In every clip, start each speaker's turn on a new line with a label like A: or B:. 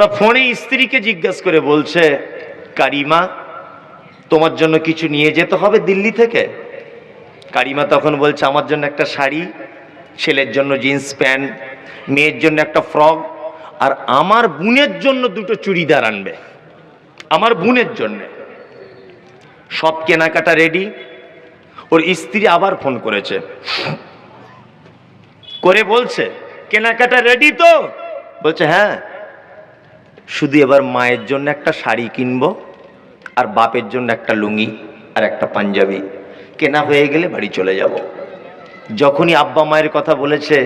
A: তা ফোনে স্ত্রীকে জিজ্ঞাসা করে বলছে, কারিমা, তোমার জন্য কিছু নিয়ে যেতে হবে দিল্লি থেকে? কারিমা তখন বলছে, আমার জন্য একটা শাড়ি, ছেলের জন্য জিন্স প্যান্ট, মেয়ের জন্য একটা ফ্রক, আর আমার বোনের জন্য দুটো চুড়িদার আনবে। আমার বোনের জন্যে। সব কেনাকাটা রেডি ওর স্ত্রী আবার ফোন করেছে। করে বলছে, কেনাকাটা রেডি তো? বলছে হ্যাঁ। শুধু এবার মায়ের জন্য একটা শাড়ি কিনবো, আর বাপের জন্য একটা লুঙ্গি আর একটা পাঞ্জাবি। কেনা হয়ে গেলে বাড়ি চলে যাব। যখনই আব্বা মায়ের কথা বলেছে,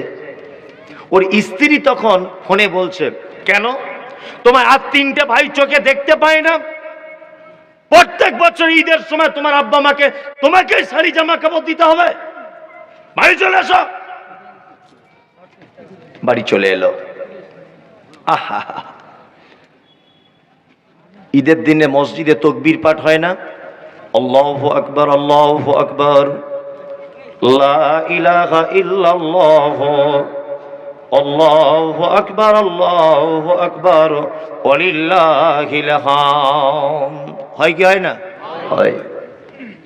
A: ওর স্ত্রী তখন ফোনে বলছে, কেন? তোমার আর তিনটে ভাই চোখে দেখতে পায় না? প্রত্যেক বছর ঈদের সময় তোমার আব্বা মাকে তোমাকে শাড়ি জামা কাপড় দিতে হবে? বাড়ি চলে আসো বাড়ি চলে এলো। আহা! ঈদের দিনে মসজিদে তকবির পাঠ হয় না? আল্লাহ আকবর আল্লাহ আকবর। আল্লাহু আকবার আল্লাহু আকবার। হয় কি হয় না? হয়।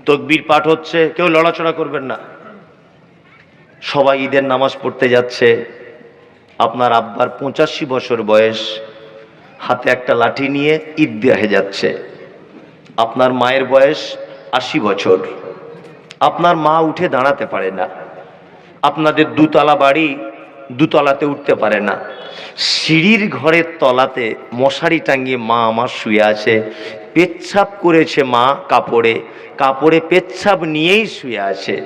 A: তকবীর পাঠ হচ্ছে, কেউ লড়াচড়া করবেন না। সবাই ঈদের নামাজ পড়তে যাচ্ছে। আপনার আব্বার পঁচাশি বছর বয়স। হাতে একটা লাঠি নিয়ে ঈদ ঈদগাহে যাচ্ছে। আপনার মায়ের বয়স আশি বছর। আপনার মা উঠে দাঁড়াতে পারে না। আপনাদের দুতলা বাড়ি দুতলাতে উঠতে পারে না। সিঁড়ির ঘরের তলাতে মশারি টাঙিয়ে মা আমার শুয়ে আছে। পেচ্ছাপ করেছে মা কাপড়ে। কাপড়ে পেচ্ছাপ নিয়েই শুয়ে আছে।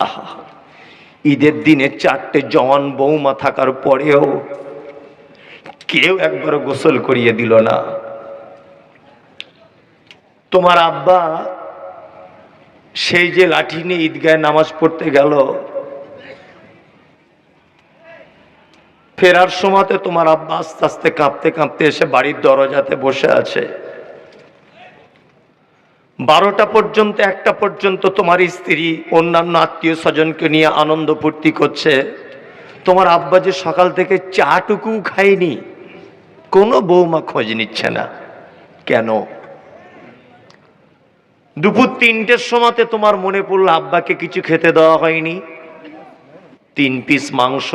A: আহা, ঈদের দিনে চারটে জওয়ান বৌমা থাকার পরেও কেউ একবার গোসল করিয়ে দিল না। তোমার আব্বা সেই যে লাঠি নিয়ে ঈদগায় নামাজ পড়তে গেল, ফেরার সময়তে তোমার আব্বা আস্তে আস্তে কাঁপতে কাঁপতে এসে বাড়ির দরজাতে বসে আছে। বারোটা পর্যন্ত, একটা পর্যন্ত তোমার স্ত্রী, অন্যান্য আত্মীয় স্বজনকে নিয়ে আনন্দ ফুর্তি করছে। তোমার আব্বা যে সকাল থেকে চাটুকু খায়নি কোনো বৌমা খোঁজ নিচ্ছে না। কেন? দুপুর তিনটের সময়তে তোমার মনে পড়ল, আব্বাকে কিছু খেতে দেওয়া হয়নি। তিন পিস মাংস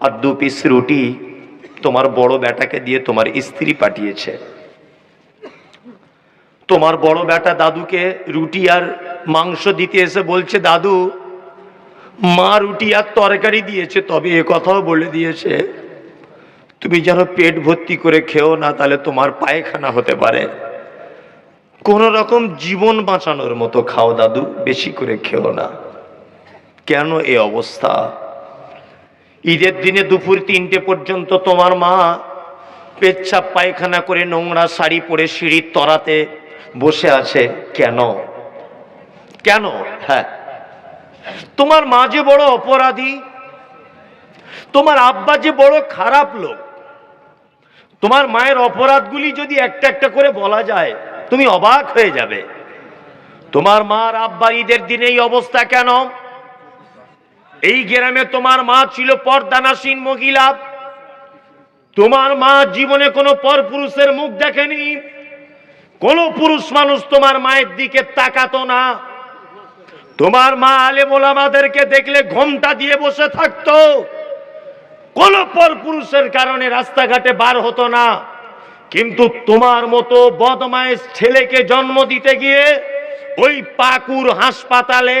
A: আর দু পিস রুটি তোমার বড় বেটাকে দিয়ে তোমার স্ত্রী পাঠিয়েছে। তোমার বড় বেটা দাদুকে রুটি আর মাংস দিতে এসে বলছে, দাদু, মা রুটি আর তরকারি দিয়েছে। তবে এ কথাও বলে দিয়েছে তুমি যেন পেট ভর্তি করে খেও না, তাহলে তোমার পায়খানা হতে পারে। কোন রকম জীবন বাঁচানোর মতো খাও দাদু, বেশি করে খেও না। কেন এ অবস্থা? ঈদের দিনে দুপুর তিনটে পর্যন্ত তোমার মা পেচ্ছাপ পায়খানা করে নোংরা শাড়ি পরে সিঁড়ির তরাতে বসে আছে। কেন? কেন? হ্যাঁ। তোমার মা যে বড় অপরাধী, তোমার আব্বা যে বড় খারাপ লোক তোমার মায়ের অপরাধগুলি যদি একটা একটা করে বলা যায়, তুমি অবাক হয়ে যাবে। তোমার মার আব্বা ঈদের দিনে এই অবস্থা কেন? এই গ্রামে তোমার মা ছিল পর্দানাসীন মহিলা। তোমার মা জীবনে কোনো পরপুরুষের মুখ দেখেনি। কোন পুরুষ মানুষ তোমার মায়ের দিকে তাকাতো না। তোমার মা আলে ওলামাদেরকে দেখলে ঘোমটা দিয়ে বসে থাকতো। কোন পর পুরুষের কারণে রাস্তাঘাটে বার হতো না। কিন্তু তোমার মতো বদমায়েশ ছেলেকে জন্ম দিতে গিয়ে ওই পাকুর হাসপাতালে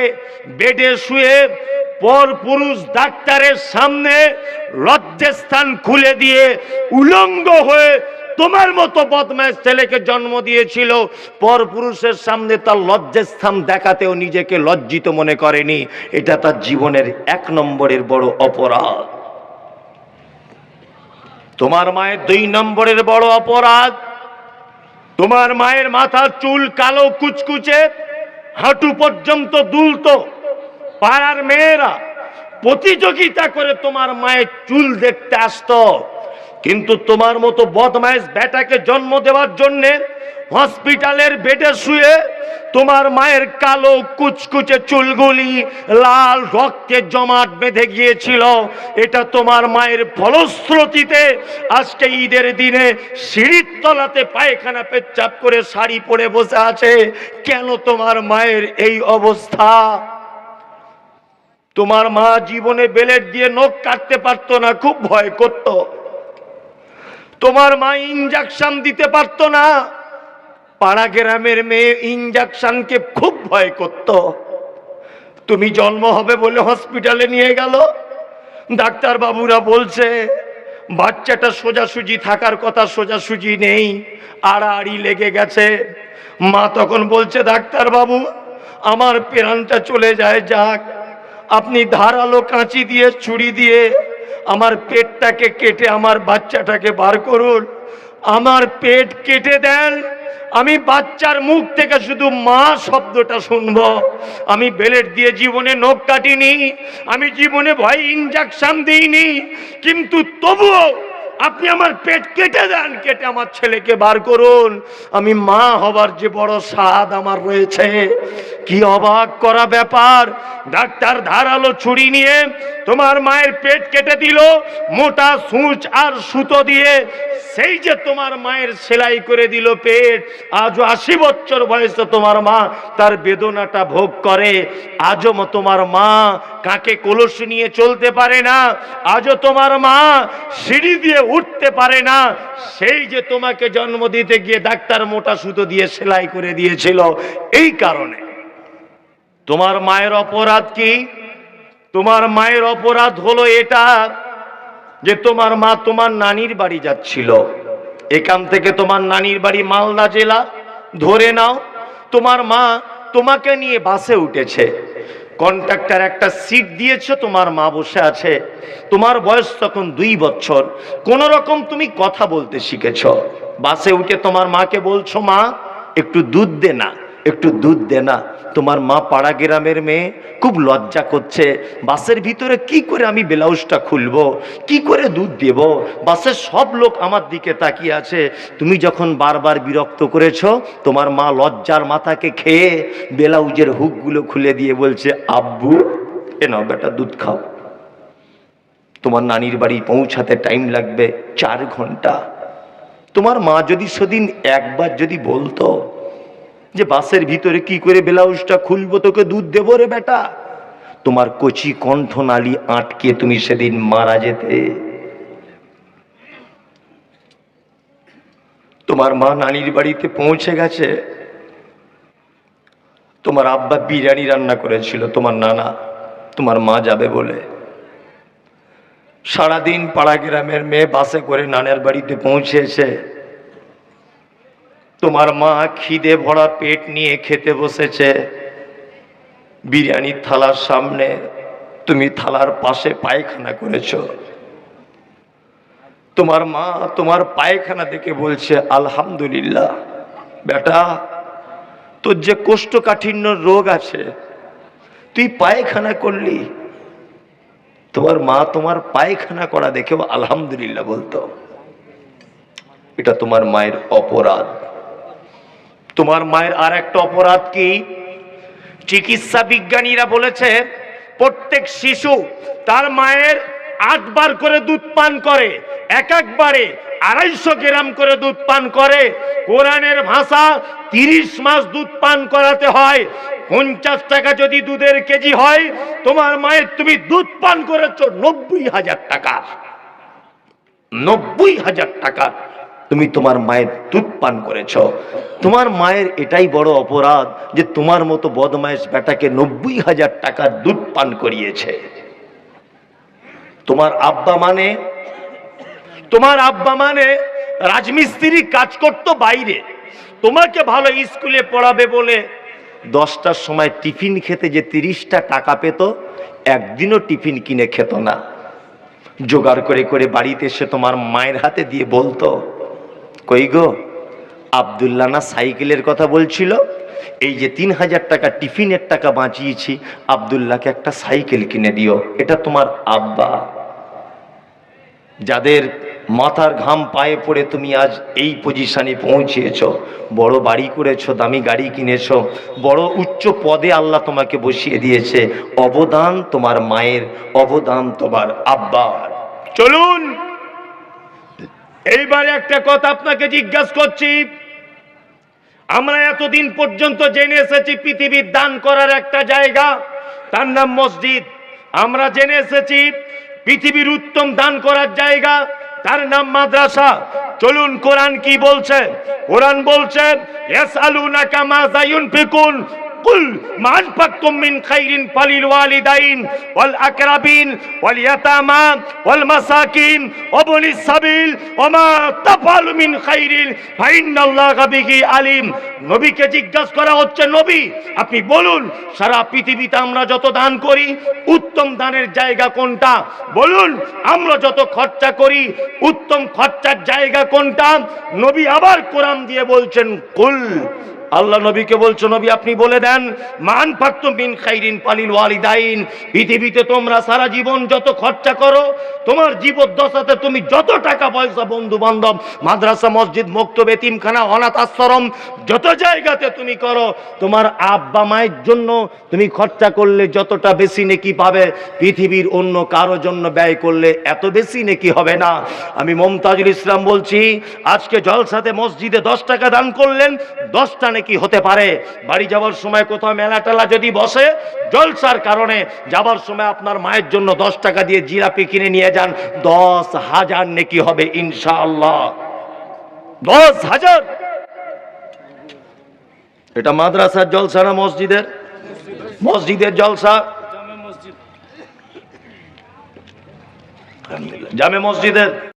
A: বেডে শুয়ে পর পুরুষ ডাক্তারের সামনে লজ্জাস্থান খুলে দিয়ে উলঙ্গ হয়ে তোমার মতো বদমায়েশ ছেলেকে জন্ম দিয়েছিল। পর পুরুষের সামনে তার লজ্জাস্থান দেখাতেও নিজেকে লজ্জিত মনে করেনি। এটা তার জীবনের এক নম্বরের বড় অপরাধ। তোমার মায়ের দুই নম্বরের বড় অপরাধ। তোমার মায়ের মাথার চুল কালো কুচকুচে, হাঁটু পর্যন্ত দুলত। পাড়ার মেয়েরা প্রতিযোগিতা করে তোমার মায়ের চুল দেখতে আসত। কিন্তু তোমার মতো বদমাইশ বেটাকে জন্ম দেওয়ার জন্যে হসপিটালের বেডে শুয়ে তোমার মায়ের কালো কুচকুচে চুলগুলি লাল রক্তে জমাট বেঁধে গিয়েছিল। এটা তোমার মায়ের ফলশ্রুতিতে আজকে ঈদের দিনে সিঁড়ির তলাতে পায়খানা পেচ্চাপ করে শাড়ি পরে বসে আছে। কেন তোমার মায়ের এই অবস্থা? তোমার মা জীবনে বেলেট দিয়ে নখ কাটতে পারতো না, খুব ভয় করত। তোমার মা ইঞ্জেকশন দিতে পারতো না। পাড়া গ্রামের মেয়ে ইঞ্জেকশনকে খুব ভয় করত। তুমি জন্ম হবে বলে হসপিটালে নিয়ে গেল। ডাক্তার বাবুরা বলছে, বাচ্চাটা সোজাসুজি থাকার কথা সোজাসুজি নেই, আড়াআড়ি লেগে গেছে। মা তখন বলছে ডাক্তার বাবু আমার প্রাণটা চলে যায় যাক। আপনি ধারালো কাঁচি দিয়ে, ছুরি দিয়ে আমার পেটটাকে কেটে আমার বাচ্চাটাকে বার করুন। আমার পেট কেটে দেন আমি বাচ্চার মুখ থেকে শুধু মা শব্দটা শুনব। আমি বেলেট দিয়ে জীবনে নখ কাটিনি। আমি জীবনে ভয় ইনজেকশন দিইনি। কিন্তু তবুও আপনি আমার পেট কেটে দেন, কেটে আমার ছেলেকে বার করুন। আমি মা হবার যে বড় স্বাদ আমার রয়েছে। কি অবাক করা ব্যাপার? ডাক্তার ধারালো ছুরি নিয়ে তোমার মায়ের পেট কেটে দিল, মোটা সূচ আর সুতো দিয়ে। সেই যে তোমার মায়ের সেলাই করে দিল পেট, আজও আশি বছর বয়সে তোমার মা তার বেদনাটা ভোগ করে। আজও তোমার মা কাকে কলস নিয়ে চলতে পারে না, আজও তোমার মা সিঁড়ি দিয়ে উঠতে পারে না। সেই যে তোমাকে জন্ম দিতে গিয়ে ডাক্তার মোটা সুতো দিয়ে সেলাই করে দিয়েছিল, এই কারণে। তোমার মায়ের অপরাধ কি? তোমার মায়ের অপরাধ হলো এটা যে তোমার মা তোমার নানির বাড়ি যাচ্ছিল। এখান থেকে তোমার নানির বাড়ি মালদা জেলা ধরে নাও। তোমার মা তোমাকে নিয়ে বাসে উঠেছে। কন্ট্রাক্টর একটা সিট দিয়েছে, তোমার মা বসে আছে। তোমার বয়স তখন দুই বছর। কোন রকম তুমি কথা বলতে শিখেছ। বাসে উঠে তোমার মাকে বলছো, মা, একটু দুধ দে না। একটু দুধ দে না। তোমার মা পাড়া গ্রামের মেয়ে খুব লজ্জা করছে। বাসের ভিতরে কি করে আমি ব্লাউজটা খুলবো? কি করে দুধ দেব? বাসের সব লোক আমার দিকে তাকিয়ে আছে। তুমি যখন বারবার বিরক্ত করেছ, তোমার মা লজ্জার মাথাকে খেয়ে ব্লাউজের হুকগুলো খুলে দিয়ে বলছে, আব্বু, এ নাও বেটা দুধ খাও। তোমার নানির বাড়ি পৌঁছাতে টাইম লাগবে চার ঘণ্টা। তোমার মা যদি সেদিন একবার যদি বলতো যে বাসের ভিতরে কি করে ব্লাউজটা খুলবো তোকে দুধ দেবো রে বেটা? তোমার কচি কণ্ঠনালী আটকে তুমি সেদিন মারা যেতে। তোমার মা নানির বাড়িতে পৌঁছে গেছে। তোমার আব্বা বিরিয়ানি রান্না করেছিল, তোমার নানা, তোমার মা যাবে বলে। সারাদিন পাড়া গ্রামের মেয়ে বাসে করে নানের বাড়িতে পৌঁছেছে। তোমার মা খিদে ভরা পেট নিয়ে খেতে বসেছে। বিরিয়ানির থালার সামনে তুমি থালার পাশে পায়খানা করেছ। তোমার মা তোমার পায়খানা দেখে বলছে, আলহামদুলিল্লাহ, বেটা, তোর যে কোষ্ঠকাঠিন্য রোগ আছে, তুই পায়খানা করলি। তোমার মা তোমার পায়খানা করা দেখেও আলহামদুলিল্লাহ বলতো। এটা তোমার মায়ের অপরাধ। তোমার মায়ের আর একটা অপরাধ কি? চিকিৎসা বিজ্ঞানীরা বলেছে, প্রত্যেক শিশু তার মায়ের আটবার করে দুধ পান করে, এক একবারে আড়াইশো গ্রাম করে দুধ পান করে। কোরআনের ভাষা তিরিশ মাস দুধ পান করাতে হয়, পঞ্চাশ টাকা যদি দুধের কেজি হয়, তোমার মায়ের তুমি দুধ পান করেছ নব্বই হাজার টাকা। নব্বই হাজার টাকা। তুমি তোমার মায়ের দুধ পান করেছ। তোমার মায়ের এটাই বড় অপরাধ যে তোমার মতো বদমাইশ বেটাকে নব্বই হাজার টাকার দুধ পান করিয়েছে। তোমার আব্বা মানে? তোমার আব্বা মানে রাজমিস্ত্রি কাজ করতো বাইরে। তোমাকে ভালো স্কুলে পড়াবে বলে দশটার সময় টিফিন খেতে যে তিরিশটা টাকা পেত, একদিনও টিফিন কিনে খেত না। জোগাড় করে করে বাড়িতে এসে তোমার মায়ের হাতে দিয়ে বলতো কই গো? আবদুল্লা না সাইকেলের কথা বলছিল? এই যে তিন হাজার টাকা টিফিনের টাকা বাঁচিয়েছি, আবদুল্লাহকে একটা সাইকেল কিনে দিও। এটা তোমার আব্বা। যাদের মাথার ঘাম পায়ে পড়ে তুমি আজ এই পজিশনে পৌঁছিয়েছ বড় বাড়ি করেছ, দামি গাড়ি কিনেছ, বড় উচ্চ পদে আল্লাহ তোমাকে বসিয়ে দিয়েছে। অবদান তোমার মায়ের, অবদান তোমার আব্বার। চলুন! এইবারে একটা কথা আপনাকে জিজ্ঞাসা করছি। আমরা এতদিন পর্যন্ত জেনে এসেছি পৃথিবীর দান করার একটা জায়গা, তার নাম মসজিদ। আমরা জেনে এসেছি পৃথিবীর উত্তম দান করার জায়গা, তার নাম মাদ্রাসা। চলুন, কোরআন কি বলছে? কোরআন বলছে কুল মা আনফাকতুম মিন খাইরিন ফালিল ওয়ালিদাইন ওয়াল আকরাবিন ওয়াল ইয়াতামা ওয়াল মাসাকিন ওয়াবনিস সাবিল ওমা তাফআলু মিন খাইরিন ফাইন্নাল্লাহা বিহি আলিম। নবীকে জিজ্ঞাসা করা হচ্ছে, নবী, আপনি বলুন, সারা পৃথিবীতে আমরা যত দান করি, উত্তম দানের জায়গা কোনটা? বলুন, আমরা যত খরচা করি, উত্তম খরচার জায়গা কোনটা? নবী আবার কোরআন দিয়ে বলছেন, কুল আল্লাহ নবীকে বলছো, নবী, আপনি বলে দেন, মান ফাক্তু মিন খাইরিন পালিল ওয়ালিদাইন। পৃথিবীতে তোমরা সারা জীবন যত খরচা করো, তোমার জীবদ্দশাতে তুমি যত টাকা পয়সা বন্ধু বান্ধব মাদ্রাসা, মসজিদ মুক্ত বেতিমখানা অনাথ আশ্রম, যত জায়গাতে তুমি করো, তোমার আব্বা মায়ের জন্য তুমি খরচা করলে যতটা বেশি নেকি পাবে, পৃথিবীর অন্য কারও জন্য ব্যয় করলে এত বেশি নেকি হবে না। আমি মমতাজুল ইসলাম বলছি, আজকে জলসাতে মসজিদে দশ টাকা দান করলেন, দশটা নাকি হতে পারে? বাড়ি যাওয়ার সময় কোথাও মেলা টেলা যদি বসে, জলসার কারণে যাবার সময় আপনার মায়ের জন্য দশ টাকা দিয়ে জিলাপি কিনে নিয়ে যান। দশ হাজার নেকি হবে, ইনশাআল্লাহ। দশ হাজার! এটা মাদ্রাসার জলসা না মসজিদের? মসজিদের জলসা। জামে মসজিদের।